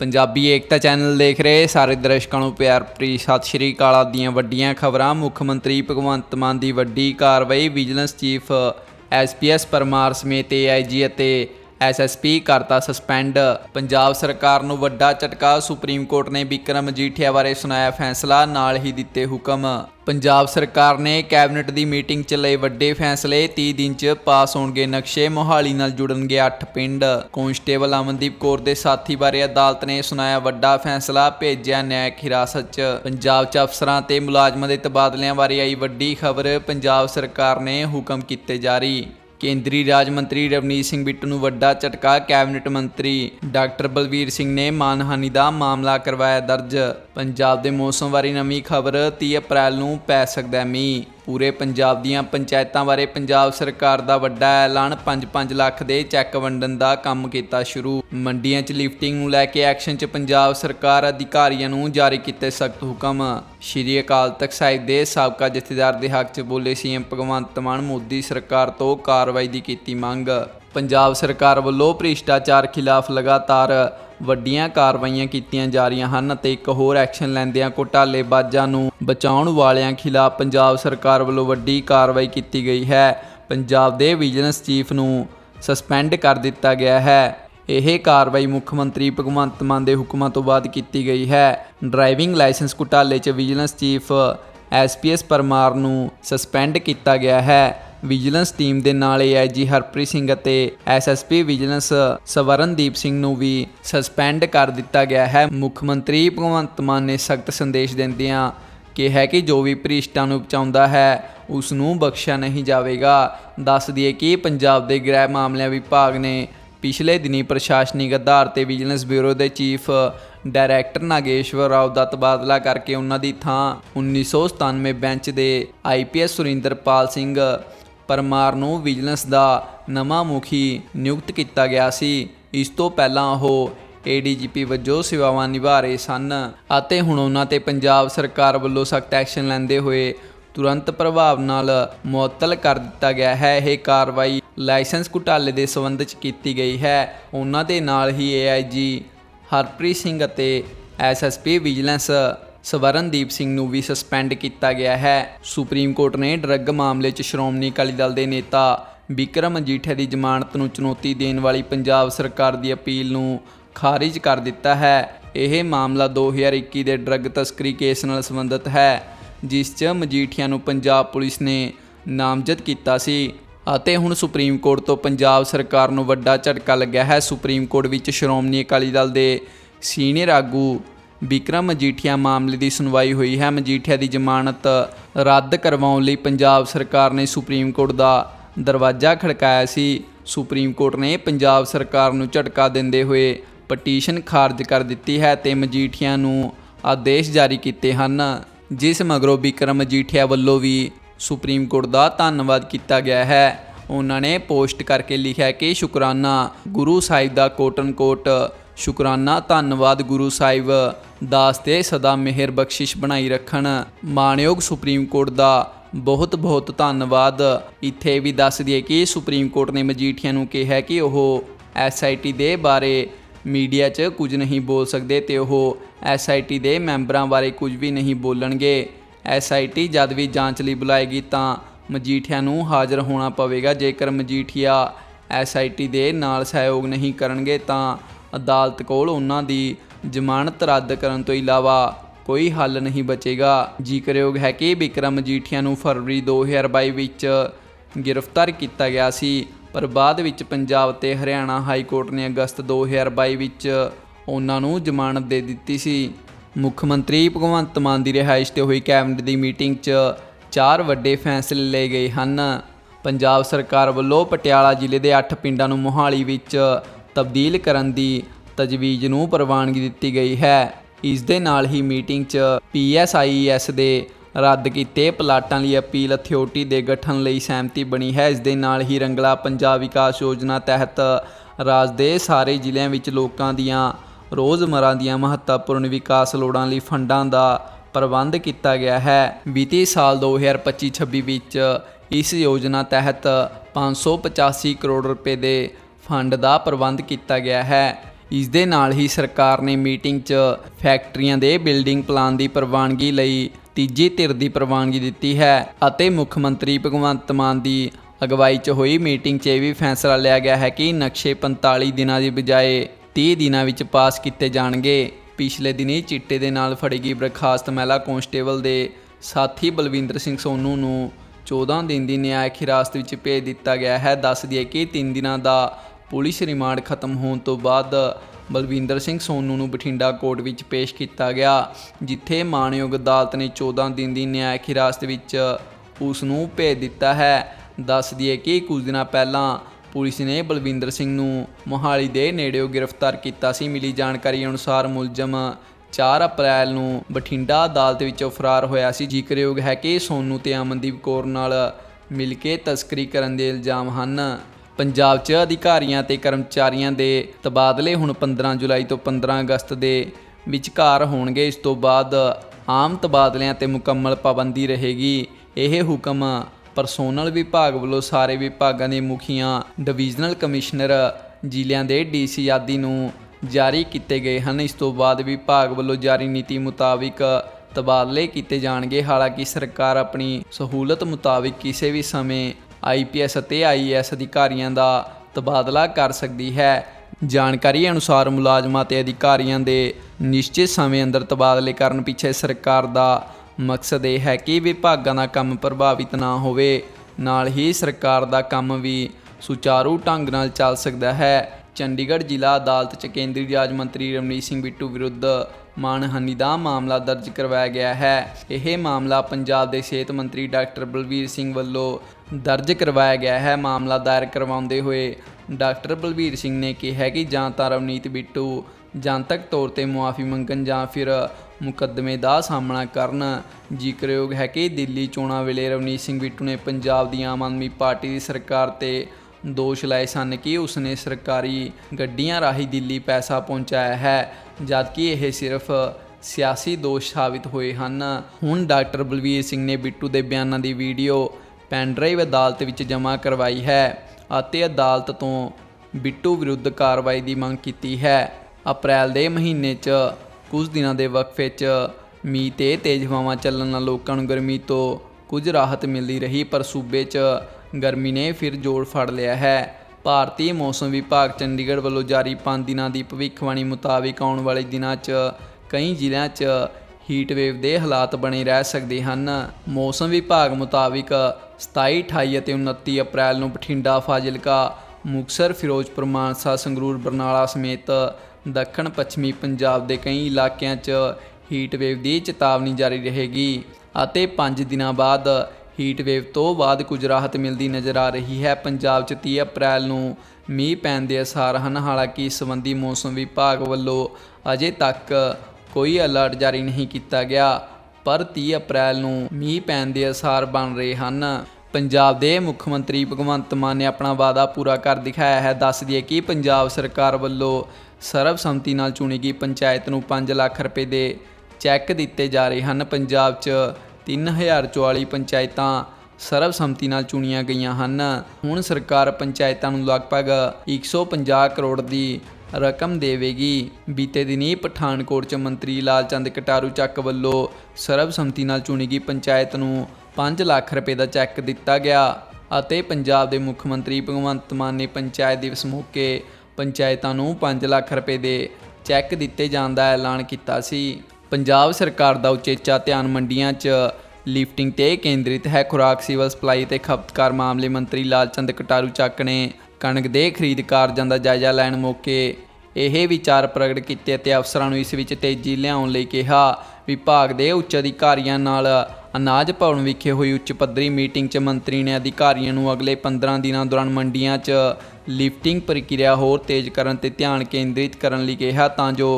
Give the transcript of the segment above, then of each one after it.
ਪੰਜਾਬੀ ਏਕਤਾ channel ਦੇਖ ਰਹੇ ਸਾਰੇ ਦਰਸ਼ਕਾਂ ਨੂੰ ਪਿਆਰ ਭਰੀ ਸਤਿ ਸ਼੍ਰੀ ਅਕਾਲ ਆਪ ਦੀਆਂ ਵੱਡੀਆਂ ਖਬਰਾਂ। ਮੁੱਖ ਮੰਤਰੀ ਭਗਵੰਤ ਮਾਨ ਦੀ ਵੱਡੀ ਕਾਰਵਾਈ, ਵਿਜੀਲੈਂਸ ਚੀਫ ਐਸਪੀਐਸ ਪਰਮਾਰ ਸਮੇਤ ਏਆਈਜੀ ਅਤੇ ਐਸਐਸਪੀ ਕਰਤਾ ਸਸਪੈਂਡ ਪੰਜਾਬ ਸਰਕਾਰ ਨੂੰ ਵੱਡਾ ਝਟਕਾ, ਸੁਪਰੀਮ ਕੋਰਟ ਨੇ ਵਿਕਰਮ ਮਜੀਠੀਆ ਬਾਰੇ ਸੁਣਾਇਆ ਫੈਸਲਾ, ਨਾਲ ਹੀ ਦਿੱਤੇ ਹੁਕਮ। ਪੰਜਾਬ ਸਰਕਾਰ ਨੇ ਕੈਬਨਿਟ ਦੀ ਮੀਟਿੰਗ 'ਚ ਲਏ ਵੱਡੇ ਫੈਸਲੇ 30 ਦਿਨ 'ਚ ਪਾਸ ਹੋਣਗੇ ਨਕਸ਼ੇ, ਮੋਹਾਲੀ ਨਾਲ ਜੁੜਨਗੇ 8 ਪਿੰਡ। ਕਨਸਟੇਬਲ ਅਮਨਦੀਪ ਕੌਰ ਦੇ ਸਾਥੀ ਬਾਰੇ ਅਦਾਲਤ ਨੇ ਸੁਣਾਇਆ ਵੱਡਾ ਫੈਸਲਾ, ਭੇਜਿਆ ਨਿਆਇਕ ਹਿਰਾਸਤ 'ਚ। ਪੰਜਾਬ 'ਚ ਅਫਸਰਾਂ ਤੇ ਮੁਲਾਜ਼ਮਾਂ ਦੇ ਤਬਾਦਲਿਆਂ ਬਾਰੇ ਆਈ ਵੱਡੀ ਖਬਰ, ਪੰਜਾਬ ਸਰਕਾਰ ਨੇ ਹੁਕਮ ਕੀਤੇ ਜਾਰੀ। ਕੇਂਦਰੀ ਰਾਜ ਮੰਤਰੀ ਰਵਨੀਤ ਸਿੰਘ ਬਿੱਟੂ ਨੂੰ ਵੱਡਾ ਝਟਕਾ, ਕੈਬਨਿਟ ਮੰਤਰੀ ਡਾਕਟਰ ਬਲਵੀਰ ਸਿੰਘ ਨੇ ਮਾਨਹਾਨੀ ਦਾ ਮਾਮਲਾ ਕਰਵਾਇਆ ਦਰਜ। ਪੰਜਾਬ ਦੇ ਮੌਸਮ ਬਾਰੇ ਨਵੀਂ ਖਬਰ 30 ਅਪ੍ਰੈਲ ਨੂੰ ਪੈ ਸਕਦਾ ਹੈ ਮੀਂਹ। ਪੂਰੇ ਪੰਜਾਬ ਦੀਆਂ ਪੰਚਾਇਤਾਂ ਬਾਰੇ ਪੰਜਾਬ ਸਰਕਾਰ ਦਾ ਵੱਡਾ ਐਲਾਨ 5-5 ਲੱਖ ਦੇ ਚੈੱਕ ਵੰਡਣ ਦਾ ਕੰਮ ਕੀਤਾ ਸ਼ੁਰੂ। ਮੰਡੀਆਂ 'ਚ ਲਿਫਟਿੰਗ ਨੂੰ ਲੈ ਕੇ ਐਕਸ਼ਨ 'ਚ ਪੰਜਾਬ ਸਰਕਾਰ ਅਧਿਕਾਰੀਆਂ ਨੂੰ ਜਾਰੀ ਕੀਤੇ ਸਖਤ ਹੁਕਮ। ਸ਼੍ਰੀ ਅਕਾਲ ਤਖਤ ਸਾਹਿਬ ਦੇ ਸਾਬਕਾ ਜਥੇਦਾਰ ਦੇ ਹੱਕ 'ਚ ਬੋਲੇ ਸੀਐਮ ਭਗਵੰਤ ਮਾਨ ਮੋਦੀ ਸਰਕਾਰ ਤੋਂ ਕਾਰਵਾਈ ਦੀ ਕੀਤੀ ਮੰਗ। ਪੰਜਾਬ ਸਰਕਾਰ ਵੱਲੋਂ ਭ੍ਰਿਸ਼ਟਾਚਾਰ ਖਿਲਾਫ ਲਗਾਤਾਰ ਵੱਡੀਆਂ ਕਾਰਵਾਈਆਂ ਕੀਤੀਆਂ ਜਾ ਰਹੀਆਂ ਹਨ ਅਤੇ ਇੱਕ ਹੋਰ ਐਕਸ਼ਨ ਲੈਂਦਿਆਂ ਘੁਟਾਲੇਬਾਜ਼ਾਂ ਨੂੰ ਬਚਾਉਣ ਵਾਲਿਆਂ ਖਿਲਾਫ ਪੰਜਾਬ ਸਰਕਾਰ ਵੱਲੋਂ ਵੱਡੀ ਕਾਰਵਾਈ ਕੀਤੀ ਗਈ ਹੈ। ਪੰਜਾਬ ਦੇ ਵਿਜੀਲੈਂਸ ਚੀਫ ਨੂੰ ਸਸਪੈਂਡ ਕਰ ਦਿੱਤਾ ਗਿਆ ਹੈ। ਇਹ ਕਾਰਵਾਈ ਮੁੱਖ ਮੰਤਰੀ ਭਗਵੰਤ ਮਾਨ ਦੇ ਹੁਕਮਾਂ ਤੋਂ ਬਾਅਦ ਕੀਤੀ ਗਈ ਹੈ। ਡਰਾਈਵਿੰਗ ਲਾਇਸੈਂਸ ਘੁਟਾਲੇ 'ਚ ਵਿਜੀਲੈਂਸ ਚੀਫ ਐਸਪੀਐਸ ਪਰਮਾਰ ਨੂੰ ਸਸਪੈਂਡ ਕੀਤਾ ਗਿਆ ਹੈ। ਵਿਜੀਲੈਂਸ ਟੀਮ ਦੇ ਨਾਲ ਏਆਈਜੀ ਹਰਪ੍ਰੀਤ ਸਿੰਘ ਅਤੇ ਐਸਐਸਪੀ ਵਿਜੀਲੈਂਸ ਸਵਰਨਦੀਪ ਸਿੰਘ ਨੂੰ ਵੀ ਸਸਪੈਂਡ ਕਰ ਦਿੱਤਾ ਗਿਆ ਹੈ। ਮੁੱਖ ਮੰਤਰੀ ਭਗਵੰਤ ਮਾਨ ਨੇ ਸਖਤ ਸੰਦੇਸ਼ ਦਿੰਦਿਆਂ ਕਿਹਾ ਕਿ ਜੋ ਵੀ ਭ੍ਰਿਸ਼ਟਾਂ ਨੂੰ ਬਚਾਉਂਦਾ ਹੈ, ਉਸ ਨੂੰ ਬਖਸ਼ਿਆ ਨਹੀਂ ਜਾਵੇਗਾ। ਦੱਸ ਦਈਏ ਕਿ ਪੰਜਾਬ ਦੇ ਗ੍ਰਹਿ ਮਾਮਲਿਆਂ ਵਿਭਾਗ ਨੇ ਪਿਛਲੇ ਦਿਨੀ ਪ੍ਰਸ਼ਾਸਨਿਕ ਆਧਾਰ ਤੇ ਵਿਜੀਲੈਂਸ ਬਿਊਰੋ ਦੇ ਚੀਫ ਡਾਇਰੈਕਟਰ ਨਾਗੇਸ਼ਵਰ ਰਾਓ ਦਾ ਤਬਾਦਲਾ ਕਰਕੇ ਉਹਨਾਂ ਦੀ ਥਾਂ 1997 ਬੈਂਚ ਦੇ ਆਈਪੀਐਸ ਸੁਰਿੰਦਰਪਾਲ ਸਿੰਘ ਪਰਮਾਰ ਨੂੰ ਵਿਜੀਲੈਂਸ ਦਾ ਨਵਾਂ ਮੁਖੀ ਨਿਯੁਕਤ ਕੀਤਾ ਗਿਆ ਸੀ। ਇਸ ਤੋਂ ਪਹਿਲਾਂ ਉਹ ਏਡੀਜੀਪੀ ਵਜੋਂ ਸੇਵਾਵਾਂ ਨਿਭਾ ਰਹੇ ਸਨ ਅਤੇ ਹੁਣ ਉਹਨਾਂ ਤੇ ਪੰਜਾਬ ਸਰਕਾਰ ਵੱਲੋਂ ਸਖਤ ਐਕਸ਼ਨ ਲੈਂਦੇ ਹੋਏ ਤੁਰੰਤ ਪ੍ਰਭਾਵ ਨਾਲ ਮੁਅੱਤਲ ਕਰ ਦਿੱਤਾ ਗਿਆ ਹੈ। ਇਹ ਕਾਰਵਾਈ ਲਾਇਸੈਂਸ ਘੁਟਾਲੇ ਦੇ ਸਬੰਧ ਚ ਕੀਤੀ ਗਈ ਹੈ। ਉਹਨਾਂ ਦੇ ਨਾਲ ਹੀ ਏਆਈਜੀ ਹਰਪ੍ਰੀਤ ਸਿੰਘ ਅਤੇ ਐਸਐਸਪੀ ਵਿਜੀਲੈਂਸ ਸਵਰਨਦੀਪ ਸਿੰਘ ਨੂੰ ਵੀ ਸਸਪੈਂਡ ਕੀਤਾ ਗਿਆ ਹੈ। ਸੁਪਰੀਮ ਕੋਰਟ ਨੇ ਡਰੱਗ ਮਾਮਲੇ 'ਚ ਸ਼੍ਰੋਮਣੀ ਅਕਾਲੀ ਦਲ ਦੇ ਨੇਤਾ ਵਿਕਰਮ ਮਜੀਠੀਆ ਦੀ ਜ਼ਮਾਨਤ ਨੂੰ ਚੁਣੌਤੀ ਦੇਣ ਵਾਲੀ ਪੰਜਾਬ ਸਰਕਾਰ ਦੀ ਅਪੀਲ ਨੂੰ ਖਾਰਿਜ ਕਰ ਦਿੱਤਾ ਹੈ। ਇਹ ਮਾਮਲਾ 2021 ਦੇ ਡਰੱਗ ਤਸਕਰੀ ਕੇਸ ਨਾਲ ਸੰਬੰਧਿਤ ਹੈ, ਜਿਸ 'ਚ ਮਜੀਠੀਆ ਨੂੰ ਪੰਜਾਬ ਪੁਲਿਸ ਨੇ ਨਾਮਜ਼ਦ ਕੀਤਾ ਸੀ ਅਤੇ ਹੁਣ ਸੁਪਰੀਮ ਕੋਰਟ ਤੋਂ ਪੰਜਾਬ ਸਰਕਾਰ ਨੂੰ ਵੱਡਾ ਝਟਕਾ ਲੱਗਿਆ ਹੈ। ਸੁਪਰੀਮ ਕੋਰਟ ਵਿੱਚ ਸ਼੍ਰੋਮਣੀ ਅਕਾਲੀ ਦਲ ਦੇ ਸੀਨੀਅਰ ਆਗੂ ਵਿਕਰਮ ਮਜੀਠੀਆ ਮਾਮਲੇ ਦੀ ਸੁਣਵਾਈ ਹੋਈ ਹੈ। ਮਜੀਠੀਆ ਦੀ ਜ਼ਮਾਨਤ ਰੱਦ ਕਰਵਾਉਣ ਲਈ ਪੰਜਾਬ ਸਰਕਾਰ ਨੇ ਸੁਪਰੀਮ ਕੋਰਟ ਦਾ ਦਰਵਾਜ਼ਾ ਖੜਕਾਇਆ ਸੀ। ਸੁਪਰੀਮ ਕੋਰਟ ਨੇ ਪੰਜਾਬ ਸਰਕਾਰ ਨੂੰ ਝਟਕਾ ਦਿੰਦੇ ਹੋਏ ਪਟੀਸ਼ਨ ਖਾਰਜ ਕਰ ਦਿੱਤੀ ਹੈ ਤੇ ਮਜੀਠੀਆ ਨੂੰ ਆਦੇਸ਼ ਜਾਰੀ ਕੀਤੇ ਹਨ। ਜਿਸ ਮਗਰੋਂ ਵਿਕਰਮ ਮਜੀਠੀਆ ਵੱਲੋਂ ਵੀ ਸੁਪਰੀਮ ਕੋਰਟ ਦਾ ਧੰਨਵਾਦ ਕੀਤਾ ਗਿਆ ਹੈ। ਉਹਨਾਂ ਨੇ ਪੋਸਟ ਕਰਕੇ ਲਿਖਿਆ ਕਿ ਸ਼ੁਕਰਾਨਾ ਗੁਰੂ ਸਾਹਿਬ ਦਾ ਕੋਟਨ ਕੋਟ ਸ਼ੁਕਰਾਨਾ ਧੰਨਵਾਦ ਗੁਰੂ ਸਾਹਿਬ। ਦਾਸ ਤੇ ਸਦਾ ਮਿਹਰ ਬਖਸ਼ਿਸ਼ ਬਣਾਈ ਰੱਖਣ। ਮਾਣਯੋਗ ਸੁਪਰੀਮ ਕੋਰਟ ਦਾ ਬਹੁਤ ਬਹੁਤ ਧੰਨਵਾਦ। ਇੱਥੇ ਵੀ ਦੱਸ ਦਈਏ ਕਿ ਸੁਪਰੀਮ ਕੋਰਟ ਨੇ ਮਜੀਠੀਆ ਨੂੰ ਕਿਹਾ ਕਿ ਉਹ ਐਸਆਈਟੀ ਦੇ ਬਾਰੇ ਮੀਡੀਆ 'ਚ ਕੁਝ ਨਹੀਂ ਬੋਲ ਸਕਦੇ ਤੇ ਉਹ ਐਸਆਈਟੀ ਦੇ ਮੈਂਬਰਾਂ ਬਾਰੇ ਕੁਝ ਵੀ ਨਹੀਂ ਬੋਲਣਗੇ। ਐਸਆਈਟੀ ਜਦ ਵੀ ਜਾਂਚ ਲਈ ਬੁਲਾਏਗੀ ਤਾਂ ਮਜੀਠੀਆ ਨੂੰ ਹਾਜ਼ਰ ਹੋਣਾ ਪਵੇਗਾ। ਜੇਕਰ ਮਜੀਠੀਆ ਐਸਆਈਟੀ ਦੇ ਨਾਲ ਸਹਿਯੋਗ ਨਹੀਂ ਕਰਨਗੇ ਤਾਂ ਅਦਾਲਤ ਕੋਲ ਉਹਨਾਂ ਦੀ ਜ਼ਮਾਨਤ ਰੱਦ ਕਰਨ ਤੋਂ ਇਲਾਵਾ ਕੋਈ ਹੱਲ ਨਹੀਂ ਬਚੇਗਾ। ਜ਼ਿਕਰਯੋਗ ਹੈ ਕਿ ਵਿਕਰਮ ਮਜੀਠੀਆ ਨੂੰ ਫਰਵਰੀ 2022 ਵਿੱਚ ਗ੍ਰਿਫਤਾਰ ਕੀਤਾ ਗਿਆ ਸੀ, ਪਰ ਬਾਅਦ ਵਿੱਚ ਪੰਜਾਬ ਤੇ ਹਰਿਆਣਾ ਹਾਈ ਕੋਰਟ ਨੇ ਅਗਸਤ 2022 ਵਿੱਚ ਉਹਨਾਂ ਨੂੰ ਜ਼ਮਾਨਤ ਦੇ ਦਿੱਤੀ ਸੀ। ਮੁੱਖ ਮੰਤਰੀ ਭਗਵੰਤ ਮਾਨ ਦੀ ਰਿਹਾਇਸ਼ ਤੇ ਹੋਈ ਕੈਬਨਿਟ ਦੀ ਮੀਟਿੰਗ 'ਚ ਚਾਰ ਵੱਡੇ ਫੈਸਲੇ ਲਏ ਗਏ ਹਨ। ਪੰਜਾਬ ਸਰਕਾਰ ਵੱਲੋਂ ਪਟਿਆਲਾ ਜ਼ਿਲ੍ਹੇ ਦੇ 8 ਪਿੰਡਾਂ ਨੂੰ ਮੋਹਾਲੀ ਵਿੱਚ ਤਬਦੀਲ ਕਰਨ ਦੀ ਤਜਵੀਜ਼ ਨੂੰ ਪ੍ਰਵਾਨਗੀ ਦਿੱਤੀ ਗਈ ਹੈ। ਇਸ ਦੇ ਨਾਲ ਹੀ ਮੀਟਿੰਗ 'ਚ ਪੀਐਸਆਈਐਸ ਦੇ ਰੱਦ ਕੀਤੇ ਪਲਾਟਾਂ ਲਈ ਅਪੀਲ ਅਥਾਰਟੀ ਦੇ ਗਠਨ ਲਈ ਸਹਿਮਤੀ ਬਣੀ ਹੈ। ਇਸ ਦੇ ਨਾਲ ਹੀ ਰੰਗਲਾ ਪੰਜਾਬ ਵਿਕਾਸ ਯੋਜਨਾ ਤਹਿਤ ਰਾਜ ਦੇ ਸਾਰੇ ਜ਼ਿਲ੍ਹਿਆਂ ਵਿੱਚ ਲੋਕਾਂ ਦੀਆਂ ਰੋਜ਼ਮਰਾਂ ਦੀਆਂ ਮਹੱਤਵਪੂਰਨ ਵਿਕਾਸ ਲੋੜਾਂ ਲਈ ਫੰਡਾਂ ਦਾ ਪ੍ਰਬੰਧ ਕੀਤਾ ਗਿਆ ਹੈ। ਵਿੱਤੀ ਸਾਲ 2025-26 ਵਿੱਚ ਇਸ ਯੋਜਨਾ ਤਹਿਤ 585 ਕਰੋੜ ਰੁਪਏ ਦੇ ਫੰਡ ਦਾ ਪ੍ਰਬੰਧ ਕੀਤਾ ਗਿਆ ਹੈ। ਇਸ ਦੇ ਨਾਲ ਹੀ ਸਰਕਾਰ ਨੇ ਮੀਟਿੰਗ 'ਚ ਫੈਕਟਰੀਆਂ ਦੇ ਬਿਲਡਿੰਗ ਪਲਾਨ ਦੀ ਪ੍ਰਵਾਨਗੀ ਲਈ ਤੀਜੀ ਧਿਰ ਦੀ ਪ੍ਰਵਾਨਗੀ ਦਿੱਤੀ ਹੈ ਅਤੇ ਮੁੱਖ ਮੰਤਰੀ ਭਗਵੰਤ ਮਾਨ ਦੀ ਅਗਵਾਈ 'ਚ ਹੋਈ ਮੀਟਿੰਗ 'ਚ ਇਹ ਵੀ ਫੈਸਲਾ ਲਿਆ ਗਿਆ ਹੈ ਕਿ ਨਕਸ਼ੇ 45 ਦਿਨਾਂ ਦੀ ਬਜਾਏ 30 ਦਿਨਾਂ ਵਿੱਚ ਪਾਸ ਕੀਤੇ ਜਾਣਗੇ। ਪਿਛਲੇ ਦਿਨੀ ਚਿੱਟੇ ਦੇ ਨਾਲ ਫੜੀ ਗਈ ਬਰਖਾਸਤ ਮਹਿਲਾ ਕਾਂਸਟੇਬਲ ਦੇ ਸਾਥੀ ਬਲਵਿੰਦਰ ਸਿੰਘ ਸੋਨੂ ਨੂੰ 14 ਦਿਨ ਦੀ ਨਿਆਇਕ ਹਿਰਾਸਤ ਵਿੱਚ ਭੇਜ ਦਿੱਤਾ ਗਿਆ ਹੈ। ਦੱਸ ਦਈਏ ਕਿ 3 ਦਿਨਾਂ ਦਾ ਪੁਲਿਸ ਰਿਮਾਂਡ ਖਤਮ ਹੋਣ ਤੋਂ ਬਾਅਦ ਬਲਵਿੰਦਰ ਸਿੰਘ ਸੋਨੂ ਨੂੰ ਬਠਿੰਡਾ ਕੋਰਟ ਵਿੱਚ ਪੇਸ਼ ਕੀਤਾ ਗਿਆ, ਜਿੱਥੇ ਮਾਣਯੋਗ ਅਦਾਲਤ ਨੇ 14 ਦਿਨ ਦੀ ਨਿਆਇਕ ਹਿਰਾਸਤ ਵਿੱਚ ਉਸ ਨੂੰ ਭੇਜ ਦਿੱਤਾ ਹੈ। ਦੱਸ ਦਈਏ ਕਿ ਕੁਝ ਦਿਨਾਂ ਪਹਿਲਾਂ ਪੁਲਿਸ ਨੇ ਬਲਵਿੰਦਰ ਸਿੰਘ ਨੂੰ ਮੋਹਾਲੀ ਦੇ ਨੇੜਿਓਂ ਗ੍ਰਿਫਤਾਰ ਕੀਤਾ ਸੀ। ਮਿਲੀ ਜਾਣਕਾਰੀ ਅਨੁਸਾਰ ਮੁਲਜ਼ਮ 4 ਅਪ੍ਰੈਲ ਨੂੰ ਬਠਿੰਡਾ ਅਦਾਲਤ ਵਿੱਚੋਂ ਫਰਾਰ ਹੋਇਆ ਸੀ। ਜ਼ਿਕਰਯੋਗ ਹੈ ਕਿ ਸੋਨੂ ਤੇ ਅਮਨਦੀਪ ਕੌਰ ਨਾਲ ਮਿਲ ਕੇ ਤਸਕਰੀ ਕਰਨ ਦੇ ਇਲਜ਼ਾਮ ਹਨ। ਪੰਜਾਬ 'ਚ ਅਧਿਕਾਰੀਆਂ ਤੇ ਕਰਮਚਾਰੀਆਂ ਦੇ ਤਬਾਦਲੇ ਹੁਣ 15 ਜੁਲਾਈ ਤੋਂ 15 ਅਗਸਤ ਦੇ ਵਿਚਕਾਰ ਹੋਣਗੇ। ਇਸ ਤੋਂ ਬਾਅਦ ਆਮ ਤਬਾਦਲਿਆਂ ਤੇ ਮੁਕੰਮਲ ਪਾਬੰਦੀ ਰਹੇਗੀ। ਇਹ ਹੁਕਮ ਪਰਸੋਨਲ ਵਿਭਾਗ ਵੱਲੋਂ ਸਾਰੇ ਵਿਭਾਗਾਂ ਦੇ ਮੁਖੀਆਂ, ਡਿਵੀਜ਼ਨਲ ਕਮਿਸ਼ਨਰ, ਜ਼ਿਲ੍ਹਿਆਂ ਦੇ ਡੀਸੀ ਆਦਿ ਨੂੰ ਜਾਰੀ ਕੀਤੇ ਗਏ ਹਨ। ਇਸ ਤੋਂ ਬਾਅਦ ਵਿਭਾਗ ਵੱਲੋਂ ਜਾਰੀ ਨੀਤੀ ਮੁਤਾਬਿਕ ਤਬਾਦਲੇ ਕੀਤੇ ਜਾਣਗੇ। ਹਾਲਾਂਕਿ ਸਰਕਾਰ ਆਪਣੀ ਸਹੂਲਤ ਮੁਤਾਬਿਕ ਕਿਸੇ ਵੀ ਸਮੇਂ ਆਈਪੀਐਸ ਅਤੇ ਆਈਏਐਸ ਅਧਿਕਾਰੀਆਂ ਦਾ ਤਬਾਦਲਾ ਕਰ ਸਕਦੀ ਹੈ। ਜਾਣਕਾਰੀ ਅਨੁਸਾਰ ਮੁਲਾਜ਼ਮਾਂ ਤੇ ਅਧਿਕਾਰੀਆਂ ਦੇ ਨਿਸ਼ਚਿਤ ਸਮੇਂ ਅੰਦਰ ਤਬਾਦਲੇ ਕਰਨ ਪਿੱਛੇ ਸਰਕਾਰ ਦਾ ਮਕਸਦ ਇਹ ਹੈ ਕਿ ਵਿਭਾਗਾਂ ਦਾ ਕੰਮ ਪ੍ਰਭਾਵਿਤ ਨਾ ਹੋਵੇ। ਨਾਲ ਹੀ ਸਰਕਾਰ ਦਾ ਕੰਮ ਵੀ ਸੁਚਾਰੂ ਢੰਗ ਨਾਲ ਚੱਲ ਸਕਦਾ ਹੈ। ਚੰਡੀਗੜ੍ਹ ਜ਼ਿਲ੍ਹਾ ਅਦਾਲਤ 'ਚ ਕੇਂਦਰੀ ਰਾਜ ਮੰਤਰੀ ਰਮਨੀਤ ਸਿੰਘ ਬਿੱਟੂ ਵਿਰੁੱਧ ਮਾਨਹਾਨੀ ਦਾ ਮਾਮਲਾ ਦਰਜ ਕਰਵਾਇਆ ਗਿਆ ਹੈ। ਇਹ ਮਾਮਲਾ ਪੰਜਾਬ ਦੇ ਸਿਹਤ ਮੰਤਰੀ ਡਾਕਟਰ ਬਲਵੀਰ ਸਿੰਘ ਵੱਲੋਂ ਦਰਜ ਕਰਵਾਇਆ ਗਿਆ ਹੈ। ਮਾਮਲਾ ਦਾਇਰ ਕਰਵਾਉਂਦੇ ਹੋਏ ਡਾਕਟਰ ਬਲਬੀਰ ਸਿੰਘ ਨੇ ਕਿਹਾ ਕਿ ਜਾਂ ਤਾਂ ਰਵਨੀਤ ਬਿੱਟੂ ਜਨਤਕ ਤੌਰ ਤੇ ਮੁਆਫੀ ਮੰਗਣ ਜਾਂ ਫਿਰ ਮੁਕੱਦਮੇ ਦਾ ਸਾਹਮਣਾ ਕਰਨ। ਜ਼ਿਕਰਯੋਗ ਹੈ ਕਿ ਦਿੱਲੀ ਚੋਣਾਂ ਵੇਲੇ ਰਵਨੀਤ ਸਿੰਘ ਬਿੱਟੂ ਨੇ ਪੰਜਾਬ ਦੀ ਆਮ ਆਦਮੀ ਪਾਰਟੀ ਦੀ ਸਰਕਾਰ ਤੇ ਦੋਸ਼ ਲਾਏ ਸਨ ਕਿ ਉਸਨੇ ਸਰਕਾਰੀ ਗੱਡੀਆਂ ਰਾਹੀਂ ਦਿੱਲੀ ਪੈਸਾ ਪਹੁੰਚਾਇਆ ਹੈ, ਜਦਕਿ ਇਹ ਸਿਰਫ ਸਿਆਸੀ ਦੋਸ਼ ਸਾਬਿਤ ਹੋਏ ਹਨ। ਹੁਣ ਡਾਕਟਰ ਬਲਵੀਰ ਸਿੰਘ ਨੇ ਬਿੱਟੂ ਦੇ ਬਿਆਨਾਂ ਦੀ ਵੀਡੀਓ ਪੈਨ ਅਦਾਲਤ ਵਿੱਚ ਜਮ੍ਹਾਂ ਕਰਵਾਈ ਹੈ ਅਤੇ ਅਦਾਲਤ ਤੋਂ ਬਿੱਟੂ ਵਿਰੁੱਧ ਕਾਰਵਾਈ ਦੀ ਮੰਗ ਕੀਤੀ ਹੈ। ਅਪ੍ਰੈਲ ਦੇ ਮਹੀਨੇ 'ਚ ਕੁਝ ਦਿਨਾਂ ਦੇ ਵਕਫੇ 'ਚ ਮੀਂਹ ਤੇ ਤੇਜ਼ ਹਵਾਵਾਂ ਚੱਲਣ ਨਾਲ ਲੋਕਾਂ ਨੂੰ ਗਰਮੀ ਤੋਂ ਕੁਝ ਰਾਹਤ ਮਿਲਦੀ ਰਹੀ, ਪਰ ਸੂਬੇ 'ਚ ਗਰਮੀ ਨੇ ਫਿਰ ਜੋੜ ਫੜ ਲਿਆ ਹੈ। ਭਾਰਤੀ ਮੌਸਮ ਵਿਭਾਗ ਚੰਡੀਗੜ੍ਹ ਵੱਲੋਂ ਜਾਰੀ 5 ਦਿਨਾਂ ਦੀ ਭਵਿੱਖਬਾਣੀ ਮੁਤਾਬਿਕ ਆਉਣ ਵਾਲੇ ਦਿਨਾਂ 'ਚ ਕਈ ਜ਼ਿਲ੍ਹਿਆਂ 'ਚ ਹੀਟ ਵੇਵ ਦੇ ਹਾਲਾਤ ਬਣੇ ਰਹਿ ਸਕਦੇ ਹਨ। ਮੌਸਮ ਵਿਭਾਗ ਮੁਤਾਬਿਕ 27 28 ਅਤੇ 29 ਅਪ੍ਰੈਲ ਨੂੰ ਬਠਿੰਡਾ ਫਾਜ਼ਿਲਕਾ ਮੁਕਸਰ ਫਿਰੋਜ਼ਪੁਰ, ਮਾਨਸਾ, ਸੰਗਰੂਰ, ਬਰਨਾਲਾ ਸਮੇਤ ਦੱਖਣ ਪੱਛਮੀ ਪੰਜਾਬ ਦੇ ਕਈ ਇਲਾਕਿਆਂ 'ਚ ਹੀਟ ਵੇਵ ਦੀ ਚੇਤਾਵਨੀ ਜਾਰੀ ਰਹੇਗੀ ਅਤੇ 5 ਦਿਨਾਂ ਬਾਅਦ ਹੀਟ ਵੇਵ ਤੋਂ ਬਾਅਦ ਕੁਝ ਰਾਹਤ ਮਿਲਦੀ ਨਜ਼ਰ ਆ ਰਹੀ ਹੈ। ਪੰਜਾਬ 'ਚ 30 ਅਪ੍ਰੈਲ ਨੂੰ ਮੀਂਹ ਪੈਣ ਦੇ ਅਸਾਰ ਹਨ। ਹਾਲਾਂਕਿ ਇਸ ਸੰਬੰਧੀ ਮੌਸਮ ਵਿਭਾਗ ਵੱਲੋਂ ਅਜੇ ਤੱਕ ਕੋਈ ਅਲਰਟ ਜਾਰੀ ਨਹੀਂ ਕੀਤਾ ਗਿਆ। ਪਰ 30 ਅਪ੍ਰੈਲ ਨੂੰ ਮੀਂਹ ਪੈਣ ਦੇ ਅਸਾਰ ਬਣ ਰਹੇ ਹਨ। ਪੰਜਾਬ ਦੇ ਮੁੱਖ ਮੰਤਰੀ ਭਗਵੰਤ ਮਾਨ ਨੇ ਆਪਣਾ ਵਾਅਦਾ ਪੂਰਾ ਕਰ ਦਿਖਾਇਆ ਹੈ। ਦੱਸ ਦਈਏ ਕਿ ਪੰਜਾਬ ਸਰਕਾਰ ਵੱਲੋਂ ਸਰਬਸੰਮਤੀ ਨਾਲ ਚੁਣੀ ਗਈ ਪੰਚਾਇਤ ਨੂੰ 5 ਲੱਖ ਰੁਪਏ ਦੇ ਚੈੱਕ ਦਿੱਤੇ ਜਾ ਰਹੇ ਹਨ। ਪੰਜਾਬ 'ਚ 3044 ਪੰਚਾਇਤਾਂ ਸਰਬਸੰਮਤੀ ਨਾਲ ਚੁਣੀਆਂ ਗਈਆਂ ਹਨ। ਹੁਣ ਸਰਕਾਰ ਪੰਚਾਇਤਾਂ ਨੂੰ ਲਗਭਗ 150 ਕਰੋੜ ਦੀ ਰਕਮ ਦੇਵੇਗੀ। ਬੀਤੇ ਦਿਨੀ ਪਠਾਨਕੋਟ 'ਚ ਮੰਤਰੀ ਲਾਲਚੰਦ ਕਟਾਰੂ ਚੱਕ ਵੱਲੋਂ ਸਰਬਸੰਮਤੀ ਨਾਲ ਚੁਣੀ ਗਈ ਪੰਚਾਇਤ ਨੂੰ 5 ਲੱਖ ਰੁਪਏ ਦਾ ਚੈੱਕ ਦਿੱਤਾ ਗਿਆ ਅਤੇ ਪੰਜਾਬ ਦੇ ਮੁੱਖ ਮੰਤਰੀ ਭਗਵੰਤ ਮਾਨ ਨੇ ਪੰਚਾਇਤ ਦਿਵਸ ਮੌਕੇ ਪੰਚਾਇਤਾਂ ਨੂੰ 5 ਲੱਖ ਰੁਪਏ ਦੇ ਚੈੱਕ ਦਿੱਤੇ ਜਾਣ ਦਾ ਐਲਾਨ ਕੀਤਾ ਸੀ। ਪੰਜਾਬ ਸਰਕਾਰ ਦਾ ਉਚੇਚਾ ਧਿਆਨ ਮੰਡੀਆਂ 'ਚ ਲਿਫਟਿੰਗ ਤੇ ਕੇਂਦਰਿਤ ਹੈ ਖੁਰਾਕ, ਸਿਵਲ ਸਪਲਾਈ ਤੇ ਖਪਤਕਾਰ ਮਾਮਲੇ ਮੰਤਰੀ ਲਾਲਚੰਦ ਕਟਾਰੂ ਚੱਕ ਨੇ ਕਣਕ ਦੇ ਖਰੀਦ ਕਾਰਜਾਂ ਦਾ ਜਾਇਜ਼ਾ ਲੈਣ ਮੌਕੇ ਇਹ ਵਿਚਾਰ ਪ੍ਰਗਟ ਕੀਤੇ ਅਤੇ ਅਫਸਰਾਂ ਨੂੰ ਇਸ ਵਿੱਚ ਤੇਜ਼ੀ ਲਿਆਉਣ ਲਈ ਕਿਹਾ। ਵਿਭਾਗ ਦੇ ਉੱਚ ਅਧਿਕਾਰੀਆਂ ਨਾਲ ਅਨਾਜ ਭਵਨ ਵਿਖੇ ਹੋਈ ਉੱਚ ਪੱਧਰੀ ਮੀਟਿੰਗ 'ਚ ਮੰਤਰੀ ਨੇ ਅਧਿਕਾਰੀਆਂ ਨੂੰ ਅਗਲੇ 15 ਦਿਨਾਂ ਦੌਰਾਨ ਮੰਡੀਆਂ 'ਚ ਲਿਫਟਿੰਗ ਪ੍ਰਕਿਰਿਆ ਹੋਰ ਤੇਜ਼ ਕਰਨ ਤੇ ਧਿਆਨ ਕੇਂਦਰਿਤ ਕਰਨ ਲਈ ਕਿਹਾ ਤਾਂ ਜੋ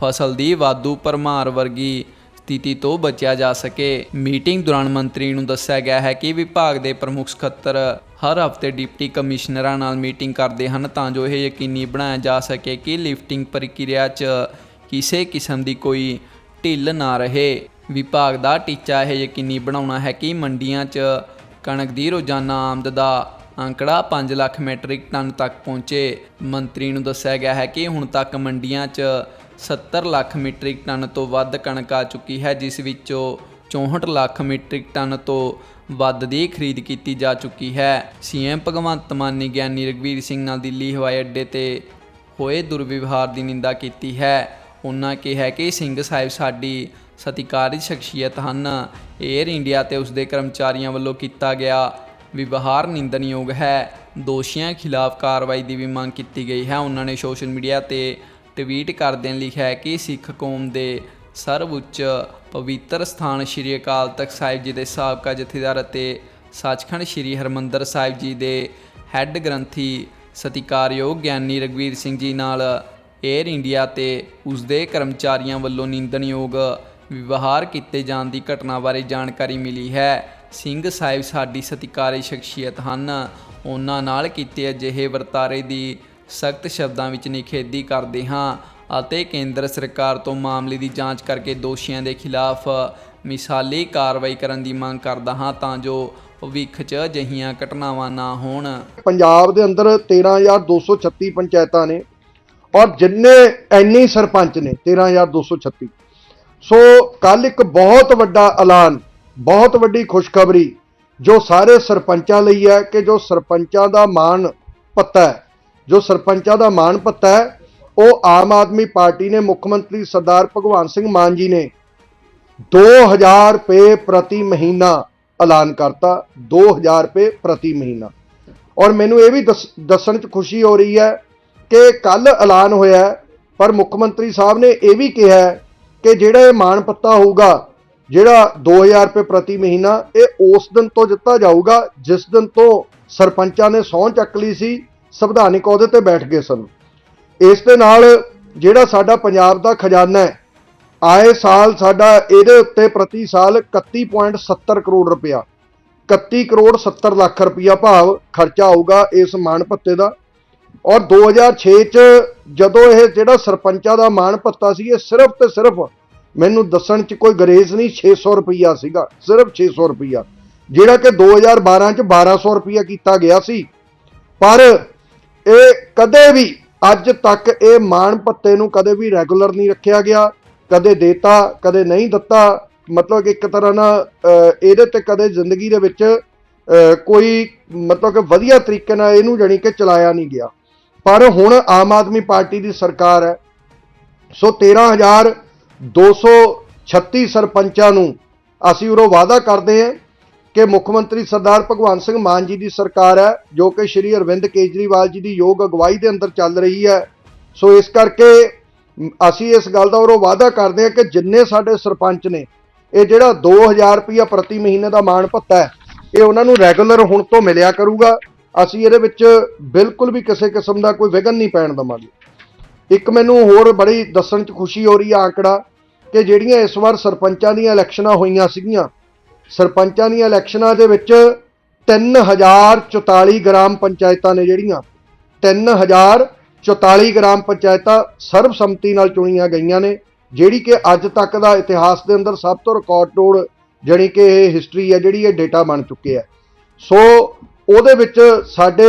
ਫਸਲ ਦੀ ਵਾਧੂ ਭਰਮਾਰ ਵਰਗੀ ਸਥਿਤੀ ਤੋਂ ਬਚਿਆ ਜਾ ਸਕੇ। ਮੀਟਿੰਗ ਦੌਰਾਨ ਮੰਤਰੀ ਨੂੰ ਦੱਸਿਆ ਗਿਆ ਹੈ ਕਿ ਵਿਭਾਗ ਦੇ ਪ੍ਰਮੁੱਖ ਸਕੱਤਰ ਹਰ ਹਫ਼ਤੇ ਡਿਪਟੀ ਕਮਿਸ਼ਨਰਾਂ ਨਾਲ ਮੀਟਿੰਗ ਕਰਦੇ ਹਨ ਤਾਂ ਜੋ ਇਹ ਯਕੀਨੀ ਬਣਾਇਆ ਜਾ ਸਕੇ ਕਿ ਲਿਫਟਿੰਗ ਪ੍ਰਕਿਰਿਆ 'ਚ ਕਿਸੇ ਕਿਸਮ ਦੀ ਕੋਈ ਢਿੱਲ ਨਾ ਰਹੇ। ਵਿਭਾਗ ਦਾ ਟੀਚਾ ਇਹ ਯਕੀਨੀ ਬਣਾਉਣਾ ਹੈ ਕਿ ਮੰਡੀਆਂ 'ਚ ਕਣਕ ਦੀ ਰੋਜ਼ਾਨਾ ਆਮਦ ਦਾ ਅੰਕੜਾ 5 ਲੱਖ ਮੈਟ੍ਰਿਕ ਟਨ ਤੱਕ ਪਹੁੰਚੇ। ਮੰਤਰੀ ਨੂੰ ਦੱਸਿਆ ਗਿਆ ਹੈ ਕਿ ਹੁਣ ਤੱਕ ਮੰਡੀਆਂ 'ਚ 70 ਲੱਖ ਮੀਟ੍ਰਿਕ ਟਨ ਤੋਂ ਵੱਧ ਕਣਕ ਆ ਚੁੱਕੀ ਹੈ, ਜਿਸ ਵਿੱਚੋਂ 64 ਲੱਖ ਮੀਟ੍ਰਿਕ ਟਨ ਤੋਂ ਵੱਧ ਦੀ ਖਰੀਦ ਕੀਤੀ ਜਾ ਚੁੱਕੀ ਹੈ। ਸੀਐਮ ਭਗਵੰਤ ਮਾਨ ਨੇ ਗਿਆਨੀ ਰਗਵੀਰ ਸਿੰਘ ਨਾਲ ਦਿੱਲੀ ਹਵਾਈ ਅੱਡੇ ਤੇ ਹੋਏ ਦੁਰਵਿਵਹਾਰ ਦੀ ਨਿੰਦਾ ਕੀਤੀ ਹੈ। ਉਹਨਾਂ ਕਿਹਾ ਕਿ ਸਿੰਘ ਸਾਹਿਬ ਸਾਡੀ ਸਤਿਕਾਰਿਤ ਸ਼ਖਸੀਅਤ ਹਨ। 에ਅਰ ਇੰਡੀਆ ਤੇ ਉਸਦੇ ਕਰਮਚਾਰੀਆਂ ਵੱਲੋਂ ਕੀਤਾ ਗਿਆ ਵਿਵਹਾਰ ਨਿੰਦਣਯੋਗ ਹੈ। ਦੋਸ਼ੀਆਂ ਖਿਲਾਫ ਕਾਰਵਾਈ ਦੀ ਵੀ ਮੰਗ ਕੀਤੀ ਗਈ ਹੈ। ਉਹਨਾਂ ਨੇ ਸੋਸ਼ਲ ਮੀਡੀਆ ਤੇ ਟਵੀਟ ਕਰਦਿਆਂ ਲਿਖਿਆ ਹੈ ਕਿ ਸਿੱਖ ਕੌਮ ਦੇ ਸਰਵਉੱਚ ਪਵਿੱਤਰ ਸਥਾਨ ਸ੍ਰੀ ਅਕਾਲ ਤਖਤ ਸਾਹਿਬ ਜੀ ਦੇ ਸਾਬਕਾ ਜਥੇਦਾਰ ਅਤੇ ਸੱਚਖੰਡ ਸ੍ਰੀ ਹਰਮੰਦਰ ਸਾਹਿਬ ਜੀ ਦੇ ਹੈੱਡ ਗ੍ਰੰਥੀ ਸਤਿਕਾਰਯੋਗ ਗਿਆਨੀ ਰਗਵੀਰ ਸਿੰਘ ਜੀ ਨਾਲ 에ਅਰ ਇੰਡੀਆ ਤੇ ਉਸ ਦੇ ਕਰਮਚਾਰੀਆਂ ਵੱਲੋਂ ਨਿੰਦਣਯੋਗ ਵਿਵਹਾਰ ਕੀਤੇ ਜਾਣ ਦੀ ਘਟਨਾ ਬਾਰੇ ਜਾਣਕਾਰੀ ਮਿਲੀ ਹੈ। ਸਿੰਘ ਸਾਹਿਬ ਸਾਡੀ ਸਤਿਕਾਰੀ ਸ਼ਖਸੀਅਤ ਹਨ। ਉਹਨਾਂ ਨਾਲ ਕੀਤੇ ਅਜਿਹੇ ਵਰਤਾਰੇ ਦੀ ਸਖਤ ਸ਼ਬਦਾਂ ਵਿੱਚ ਨਿਖੇਧੀ ਕਰਦੇ ਹਾਂ ਅਤੇ ਕੇਂਦਰ ਸਰਕਾਰ ਤੋਂ ਮਾਮਲੇ ਦੀ ਜਾਂਚ ਕਰਕੇ ਦੋਸ਼ੀਆਂ ਦੇ ਖਿਲਾਫ ਮਿਸਾਲੀ ਕਾਰਵਾਈ ਕਰਨ ਦੀ ਮੰਗ ਕਰਦਾ ਹਾਂ ਤਾਂ ਜੋ ਭਵਿੱਖ 'ਚ ਅਜਿਹੀਆਂ ਘਟਨਾਵਾਂ ਨਾ ਹੋਣ। ਪੰਜਾਬ ਦੇ ਅੰਦਰ 13236 ਪੰਚਾਇਤਾਂ ਨੇ ਔਰ ਜਿੰਨੇ ਐਨੇ ਸਰਪੰਚ ਨੇ 13236 ਸੋ ਕੱਲ ਇੱਕ ਬਹੁਤ ਵੱਡਾ ਐਲਾਨ, ਬਹੁਤ ਵੱਡੀ ਖੁਸ਼ਖਬਰੀ ਜੋ ਸਾਰੇ ਸਰਪੰਚਾਂ ਲਈ ਹੈ ਕਿ ਜੋ ਸਰਪੰਚਾਂ ਦਾ ਮਾਣ ਪੱਤਾ ਹੈ। ਜੋ ਸਰਪੰਚਾਂ ਦਾ ਮਾਣ ਪੱਤਾ ਹੈ, ਉਹ ਆਮ ਆਦਮੀ ਪਾਰਟੀ ਨੇ ਮੁੱਖ ਮੰਤਰੀ ਸਰਦਾਰ ਭਗਵੰਤ ਸਿੰਘ ਮਾਨ ਜੀ ਨੇ 2000 ਰੁਪਏ ਪ੍ਰਤੀ ਮਹੀਨਾ ਐਲਾਨ ਕਰਤਾ 2000 ਰੁਪਏ ਪ੍ਰਤੀ ਮਹੀਨਾ। ਔਰ ਮੈਨੂੰ ਇਹ ਵੀ ਦੱਸ- ਦੱਸਣ 'ਚ ਖੁਸ਼ੀ ਹੋ ਰਹੀ ਹੈ ਕਿ ਕੱਲ ਐਲਾਨ ਹੋਇਆ ਪਰ ਮੁੱਖ ਮੰਤਰੀ ਸਾਹਿਬ ਨੇ ਇਹ ਵੀ ਕਿਹਾ ਕਿ ਜਿਹੜਾ ਇਹ ਮਾਣ ਪੱਤਾ ਹੋਊਗਾ, ਜਿਹੜਾ 2000 ਰੁਪਏ ਪ੍ਰਤੀ ਮਹੀਨਾ, ਇਹ ਉਸ ਦਿਨ ਤੋਂ ਦਿੱਤਾ ਜਾਊਗਾ, ਜਿਸ ਦਿਨ ਤੋਂ ਸਰਪੰਚਾਂ ਨੇ ਸਹੁੰ ਚੱਕ ਲਈ ਸੀ ਸੰਵਿਧਾਨਿਕ ਅਹੁਦੇ ਤੇ ਬੈਠ ਗਏ ਸਨ। ਇਸ ਦੇ ਨਾਲ ਜਿਹੜਾ ਸਾਡਾ ਪੰਜਾਬ ਦਾ ਖਜ਼ਾਨਾ ਹੈ, ਆਏ ਸਾਲ ਸਾਡਾ ਇਹਦੇ ਉੱਤੇ ਪ੍ਰਤੀ ਸਾਲ 31.70 ਕਰੋੜ ਰੁਪਇਆ 31 ਕਰੋੜ 70 ਲੱਖ ਰੁਪਇਆ ਭਾਵ ਖਰਚਾ ਆਊਗਾ ਇਸ ਮਾਣ ਭੱਤੇ ਦਾ। ਔਰ 2006 ਚ ਜਦੋਂ ਇਹ ਜਿਹੜਾ ਸਰਪੰਚਾਂ ਦਾ ਮਾਣ ਭੱਤਾ ਸੀ, ਇਹ ਸਿਰਫ ਤੇ ਸਿਰਫ ਮੈਨੂੰ ਦੱਸਣ ਚ ਕੋਈ ਗਰੇਜ਼ ਨਹੀਂ 600 ਰੁਪਇਆ ਸੀਗਾ, ਸਿਰਫ 600 ਰੁਪਇਆ। ਜਿਹੜਾ ਕਿ 2012 ਚ 1200 ਰੁਪਇਆ ਕੀਤਾ ਗਿਆ ਸੀ। ਪਰ ਇਹ ਕਦੇ ਵੀ, ਅੱਜ ਤੱਕ ਇਹ ਮਾਣ ਭੱਤੇ ਨੂੰ ਕਦੇ ਵੀ ਰੈਗੂਲਰ ਨਹੀਂ ਰੱਖਿਆ ਗਿਆ, ਕਦੇ ਦੇਤਾ, ਕਦੇ ਨਹੀਂ ਦਿੱਤਾ। ਮਤਲਬ ਕਿ ਇੱਕ ਤਰ੍ਹਾਂ ਨਾਲ ਇਹਦੇ ਤੇ ਕਦੇ ਜ਼ਿੰਦਗੀ ਦੇ ਵਿੱਚ ਕੋਈ ਮਤਲਬ ਕਿ ਵਧੀਆ ਤਰੀਕੇ ਨਾਲ ਇਹਨੂੰ ਜਾਣੀ ਕਿ ਚਲਾਇਆ ਨਹੀਂ ਗਿਆ। ਪਰ ਹੁਣ ਆਮ ਆਦਮੀ ਪਾਰਟੀ ਦੀ ਸਰਕਾਰ ਹੈ। ਸੋ 13236 ਸਰਪੰਚਾਂ ਨੂੰ ਅਸੀਂ ਉਰੋਂ ਵਾਅਦਾ ਕਰਦੇ ਹਾਂ ਕਿ ਮੁੱਖ ਮੰਤਰੀ ਸਰਦਾਰ ਭਗਵੰਤ ਸਿੰਘ ਮਾਨ ਜੀ ਦੀ ਸਰਕਾਰ ਹੈ, ਜੋ ਕਿ ਸ਼੍ਰੀ ਅਰਵਿੰਦ ਕੇਜਰੀਵਾਲ ਜੀ ਦੀ ਯੋਗ ਅਗਵਾਈ ਦੇ ਅੰਦਰ ਚੱਲ ਰਹੀ ਹੈ। ਸੋ ਇਸ ਕਰਕੇ ਅਸੀਂ ਇਸ ਗੱਲ ਦਾ ਉਹ ਵਾਅਦਾ ਕਰਦੇ ਹਾਂ ਕਿ ਜਿੰਨੇ ਸਾਡੇ ਸਰਪੰਚ ਨੇ, ਇਹ ਜਿਹੜਾ 2000 ਰੁਪਇਆ ਪ੍ਰਤੀ ਮਹੀਨੇ ਦਾ ਮਾਣ ਭੱਤਾ ਹੈ, ਇਹ ਉਹਨਾਂ ਨੂੰ ਰੈਗੂਲਰ ਹੁਣ ਤੋਂ ਮਿਲਿਆ ਕਰੂਗਾ। ਅਸੀਂ ਇਹਦੇ ਵਿੱਚ ਬਿਲਕੁਲ ਵੀ ਕਿਸੇ ਕਿਸਮ ਦਾ ਕੋਈ ਵਿਘਨ ਨਹੀਂ ਪੈਣ ਦਵਾਂਗੇ। ਇੱਕ ਮੈਨੂੰ ਹੋਰ ਬੜੀ ਦੱਸਣ 'ਚ ਖੁਸ਼ੀ ਹੋ ਰਹੀ ਆ ਆંકੜਾ ਕਿ ਜਿਹੜੀਆਂ ਇਸ ਵਾਰ ਸਰਪੰਚਾਂ ਦੀਆਂ ਇਲੈਕਸ਼ਨਾਂ ਹੋਈਆਂ ਸੀਗੀਆਂ ਸਰਪੰਚਾਂ ਦੀਆਂ ਇਲੈਕਸ਼ਨਾਂ ਦੇ ਵਿੱਚ 3044 ਗ੍ਰਾਮ ਪੰਚਾਇਤਾਂ ਨੇ ਜਿਹੜੀਆਂ 3044 ਗ੍ਰਾਮ ਪੰਚਾਇਤਾਂ ਸਰਬਸੰਮਤੀ ਨਾਲ ਚੁਣੀਆਂ ਗਈਆਂ ਨੇ, ਜਿਹੜੀ ਕਿ ਅੱਜ ਤੱਕ ਦਾ ਇਤਿਹਾਸ ਦੇ ਅੰਦਰ ਸਭ ਤੋਂ ਰਿਕਾਰਡ ਤੋੜ ਜਿਹੜੀ ਕਿ ਇਹ ਹਿਸਟਰੀ ਹੈ, ਜਿਹੜੀ ਇਹ ਡੇਟਾ ਬਣ ਚੁੱਕੇ ਹੈ। ਸੋ ਉਹਦੇ ਵਿੱਚ ਸਾਡੇ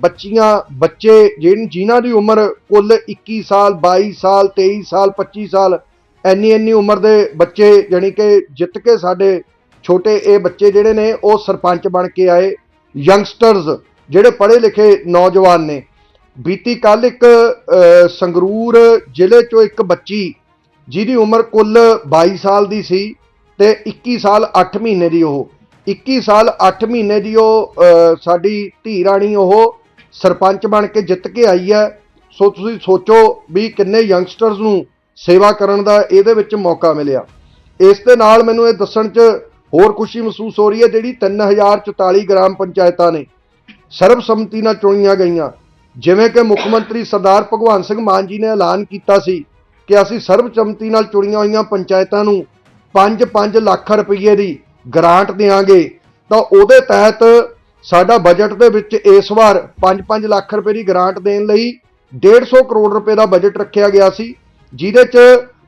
ਬੱਚੀਆਂ, ਬੱਚੇ ਜਿਹਨ ਜਿਨ੍ਹਾਂ ਦੀ ਉਮਰ ਕੁੱਲ 21 ਸਾਲ 22 ਸਾਲ 23 ਸਾਲ 25 ਸਾਲ ਇੰਨੀ ਇੰਨੀ ਉਮਰ ਦੇ ਬੱਚੇ ਜਾਣੀ ਕਿ ਜਿੱਤ ਕੇ ਸਾਡੇ ਛੋਟੇ ਇਹ ਬੱਚੇ ਜਿਹੜੇ ਨੇ, ਉਹ ਸਰਪੰਚ ਬਣ ਕੇ ਆਏ ਯੰਗਸਟਰਸ ਜਿਹੜੇ ਪੜ੍ਹੇ ਲਿਖੇ ਨੌਜਵਾਨ ਨੇ। ਬੀਤੀ ਕੱਲ ਇੱਕ ਸੰਗਰੂਰ ਜ਼ਿਲ੍ਹੇ ਚੋਂ ਇੱਕ ਬੱਚੀ, ਜਿਹਦੀ ਉਮਰ ਕੁੱਲ 22 ਸਾਲ ਦੀ ਸੀ ਤੇ 21 ਸਾਲ 8 ਮਹੀਨੇ ਦੀ ਉਹ। 21 ਸਾਲ 8 ਮਹੀਨੇ ਦੀ ਉਹ ਸਾਡੀ ਧੀ ਰਾਣੀ ਉਹ ਸਰਪੰਚ ਬਣ ਕੇ ਜਿੱਤ ਕੇ ਆਈ ਹੈ। ਸੋ ਤੁਸੀਂ ਸੋਚੋ ਵੀ ਕਿੰਨੇ ਯੰਗਸਟਰਸ ਨੂੰ ਸੇਵਾ ਕਰਨ ਦਾ ਇਹਦੇ ਵਿੱਚ ਮੌਕਾ ਮਿਲਿਆ। ਇਸ ਦੇ ਨਾਲ ਮੈਨੂੰ ਇਹ ਦੱਸਣ 'ਚ ਹੋਰ ਖੁਸ਼ੀ ਮਹਿਸੂਸ ਹੋ ਰਹੀ ਹੈ ਜਿਹੜੀ 3044 ਗ੍ਰਾਮ ਪੰਚਾਇਤਾਂ ਨੇ। ਸਰਬਸੰਮਤੀ ਨਾਲ ਚੁਣੀਆਂ ਗਈਆਂ। ਜਿਵੇਂ ਕਿ ਮੁੱਖ ਮੰਤਰੀ ਸਰਦਾਰ ਭਗਵੰਤ ਸਿੰਘ ਮਾਨ ਜੀ ਨੇ ਐਲਾਨ ਕੀਤਾ ਸੀ ਕਿ ਅਸੀਂ ਸਰਬਸੰਮਤੀ ਨਾਲ ਚੁਣੀਆਂ ਹੋਈਆਂ ਪੰਚਾਇਤਾਂ ਨੂੰ 5-5 ਲੱਖ ਰੁਪਏ ਦੀ ਗ੍ਰਾਂਟ ਦੇਵਾਂਗੇ ਤਾਂ ਉਹਦੇ ਤਹਿਤ ਸਾਡਾ ਬਜਟ ਦੇ ਵਿੱਚ ਇਸ ਵਾਰ 5-5 ਲੱਖ ਰੁਪਏ ਦੀ ਗ੍ਰਾਂਟ ਦੇਣ ਲਈ 150 ਕਰੋੜ ਰੁਪਏ ਦਾ ਬਜਟ ਰੱਖਿਆ ਗਿਆ ਸੀ। ਜਿਹਦੇ 'ਚ